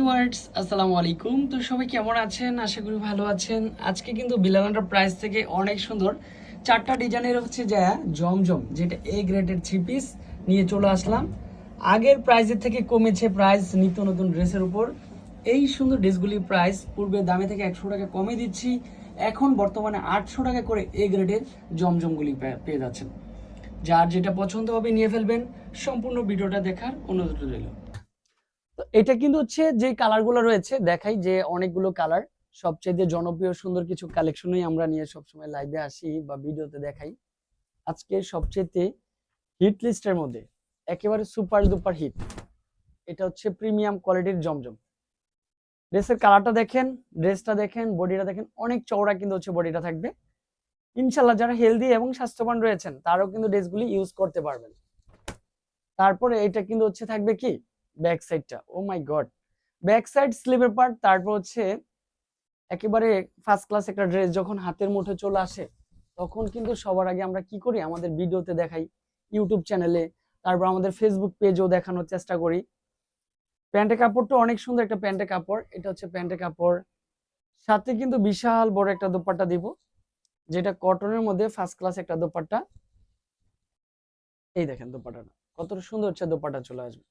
Viewers, আসসালামু আলাইকুম। তো সবাই কেমন আছেন? আশা করি ভালো আছেন। আজকে কিন্তু বিলানাটার প্রাইস থেকে অনেক সুন্দর। চারটা ডিজাইনের হচ্ছে যা জমজম, যেটা এ গ্রেডের থ্রি পিস নিয়ে চলে আসলাম। আগের প্রাইসের থেকে কমেছে প্রাইস নিত্য নতুন ড্রেসের উপর। এই সুন্দর ড্রেসগুলি প্রাইস পূর্বে দামে থেকে একশো টাকা কমে দিচ্ছি। এখন বর্তমানে আটশো টাকা করে এ গ্রেডের জমজমগুলি পেয়ে যাচ্ছেন। যার যেটা পছন্দ হবে নিয়ে ফেলবেন। সম্পূর্ণ ভিডিওটা দেখার অনুরোধ রইল। এটা কিন্তু হচ্ছে যে কালারগুলো রয়েছে, দেখাই যে অনেকগুলো কালার সবচেয়ে জনপ্রিয় সুন্দর কিছু কালেকশনই আমরা নিয়ে সবসময় লাইভে আসি বা ভিডিওতে দেখাই। আজকে সবচেয়ে হিট লিস্টের মধ্যে একেবারে সুপার ডুপার হিট এটা হচ্ছে প্রিমিয়াম কোয়ালিটির জমজম। ড্রেসের কালারটা দেখেন ড্রেসটা দেখেন বডিটা দেখেন, অনেক চওড়া কিন্তু হচ্ছে বডিটা থাকবে। ইনশাল্লাহ যারা হেলদি এবং স্বাস্থ্যবান রয়েছেন, তারাও কিন্তু ড্রেসগুলি ইউজ করতে পারবেন। তারপরে এটা কিন্তু হচ্ছে থাকবে কি? ব্যাক সাইডটা oh my god. Back side স্লিভের পার্ট, তারপর হচ্ছে একেবারে ফার্স্ট ক্লাস একটা ড্রেস যখন হাতের মুঠে চলে আসে, তখন কিন্তু সবার আগে আমরা কি করি? আমাদের ভিডিওতে দেখাই, ইউটিউব চ্যানেলে তারপর আমাদের ফেসবুক পেজেও দেখানোর চেষ্টা করি। প্যান্টের কাপড়টা অনেক সুন্দর একটা প্যান্টের কাপড়, এটা হচ্ছে প্যান্টের কাপড়। সাথে কিন্তু বিশাল বড় একটা দোপাট্টা দিব, যেটা কটনের মধ্যে ফার্স্ট ক্লাস একটা দোপাট্টা। এই দেখেন দোপাট্টাটা কতটা সুন্দর হচ্ছে দোপাট্টা চলে আসবে।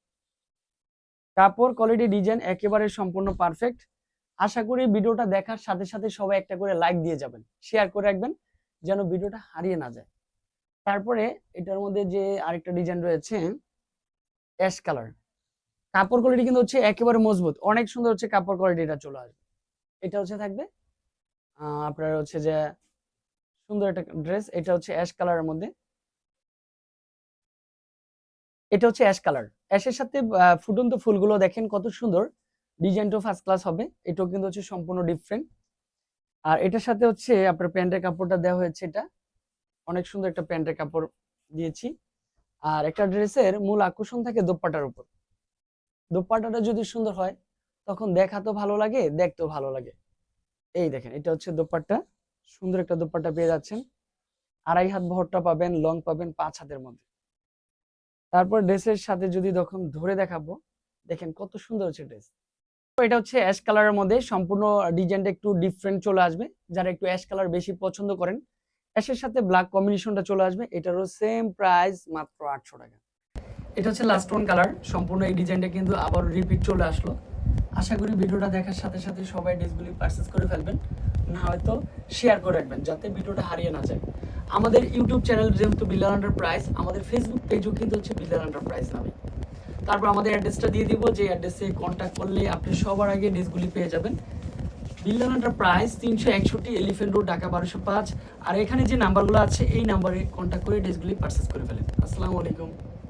কাপড় কোয়ালিটি ডিজাইন একেবারে সম্পূর্ণ পারফেক্ট আশা করি ভিডিওটা দেখার সাথে সাথে সবাই একটা করে লাইক দিয়ে যাবেন শেয়ার করে রাখবেন, যেন ভিডিওটা হারিয়ে না যায়। তারপরে এটার মধ্যে যে আরেকটা ডিজাইন রয়েছে অ্যাশ কালার কাপড় কোয়ালিটি কিন্তু হচ্ছে একেবারে মজবুত, অনেক সুন্দর হচ্ছে কাপড় কোয়ালিটিটা চলে আসবে। এটা হচ্ছে থাকবে আপনার হচ্ছে যে সুন্দর একটা ড্রেস এটা হচ্ছে অ্যাশ কালারের মধ্যে। এটা হচ্ছে অ্যাশ কালার অ্যাশের সাথে ফুটন্ত ফুলগুলো দেখেন কত সুন্দর। ডিজাইনটাও ফার্স্ট ক্লাস হবে। এটাও কিন্তু হচ্ছে সম্পূর্ণ ডিফারেন্ট আর এটার সাথে হচ্ছে আপনার প্যান্টের কাপড়টা দেওয়া হয়েছে এটা। অনেক সুন্দর একটা প্যান্টের কাপড় দিয়েছি। আর একটা ড্রেসের মূল আকর্ষণ থাকে দোপাট্টার উপর। দোপাট্টাটা যদি সুন্দর হয়, তখন দেখাতেও ভালো লাগে, দেখতেও ভালো লাগে। এই দেখেন, এটা হচ্ছে দোপাট্টা। সুন্দর একটা দোপাট্টা পেয়ে যাচ্ছেন। আড়াই হাত বহরটা পাবেন লং পাবেন পাঁচ হাতের মধ্যে। তারপর ড্রেসের সাথে যদি তখন ধরে দেখাবো, দেখেন কত সুন্দর হচ্ছে ড্রেস এটা হচ্ছে অ্যাশ কালারের মধ্যে সম্পূর্ণ ডিজাইনটা একটু ডিফারেন্ট চলে আসবে। যারা একটু অ্যাশ কালার বেশি পছন্দ করেন অ্যাশের সাথে ব্ল্যাক কম্বিনেশনটা চলে আসবে। এটারও সেম প্রাইস মাত্র আটশো টাকা। এটা হচ্ছে লাস্ট ওয়ান কালার সম্পূর্ণ এই ডিজাইনটা কিন্তু আবার রিপিট চলে আসলো। আশা করি ভিডিওটা দেখার সাথে সাথে সবাই ড্রেসগুলি পারচেস করে ফেলবেন, না হয়তো শেয়ার করে রাখবেন, যাতে ভিডিওটা হারিয়ে না যায়। আমাদের ইউটিউব চ্যানেল যেহেতু বিল্লার আন্ডার প্রাইস আমাদের ফেসবুক পেজও কিন্তু হচ্ছে বিল্লার আন্ডার প্রাইস নামে। তারপর আমাদের অ্যাড্রেসটা দিয়ে দিব, যে অ্যাড্রেসে কন্ট্যাক্ট করলে আপনি সবার আগে ড্রেসগুলি পেয়ে যাবেন। বিল্লার আন্ডার প্রাইস তিনশো একষট্টি এলিফেন্ট রোড ঢাকা বারোশো পাঁচ। আর এখানে যে নাম্বারগুলো আছে, এই নাম্বারে কন্ট্যাক্ট করে ড্রেসগুলি পারচেস করে ফেলেন আসসালামু আলাইকুম।